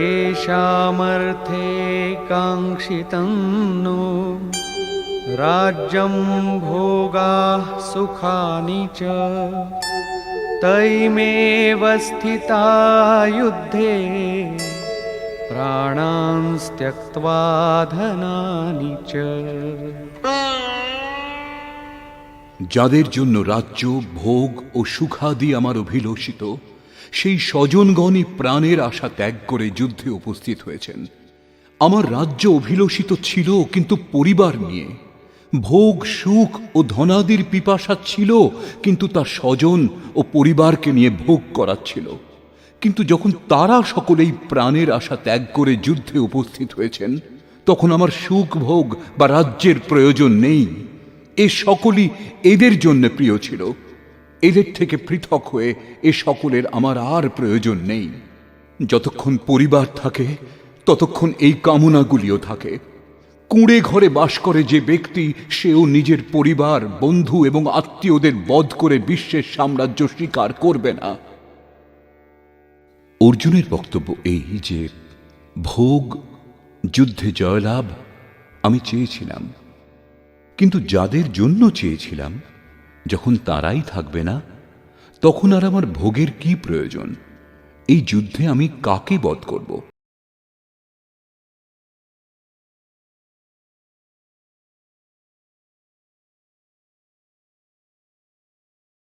येषामर्थे काङ्क्षितं no राज्यं भोगाः सुखानि च तैमेव स्थिता युद्धे प्राणांस्त्यक्त्वा धनानि च যাদের জন্য রাজ্য ভোগ ও সুখাদি আমার অভিলষিত সেই স্বজনগণই প্রাণের আশা ত্যাগ করে যুদ্ধে উপস্থিত হয়েছেন। আমার রাজ্য অভিলষিত ছিল, কিন্তু পরিবার নিয়ে। ভোগ, সুখ ও ধনাদির পিপাসা ছিল, কিন্তু তার স্বজন ও পরিবারকে নিয়ে ভোগ করাচ্ছিল কিন্তু যখন তারা সকলেই প্রাণের আশা ত্যাগ করে যুদ্ধে উপস্থিত হয়েছেন, তখন আমার সুখ ভোগ বা রাজ্যের প্রয়োজন নেই। এ সকলই এদের জন্য প্রিয় ছিল। এদের থেকে পৃথক হয়ে এ সকলের আমার আর প্রয়োজন নেই। যতক্ষণ পরিবার থাকে, ততক্ষণ এই কামনাগুলিও থাকে। কুঁড়ে ঘরে বাস করে যে ব্যক্তি, সেও নিজের পরিবার, বন্ধু এবং আত্মীয়দের বধ করে বিশ্বের সাম্রাজ্য স্বীকার করবে না। অর্জুনের বক্তব্য এই যে, ভোগ, যুদ্ধে জয়লাভ আমি চেয়েছিলাম। কিন্তু যাদের জন্য চেয়েছিলাম যখন তারাই থাকবে না, তখন আর আমার ভোগের কি প্রয়োজন? এই যুদ্ধে আমি কাকে বধ করব?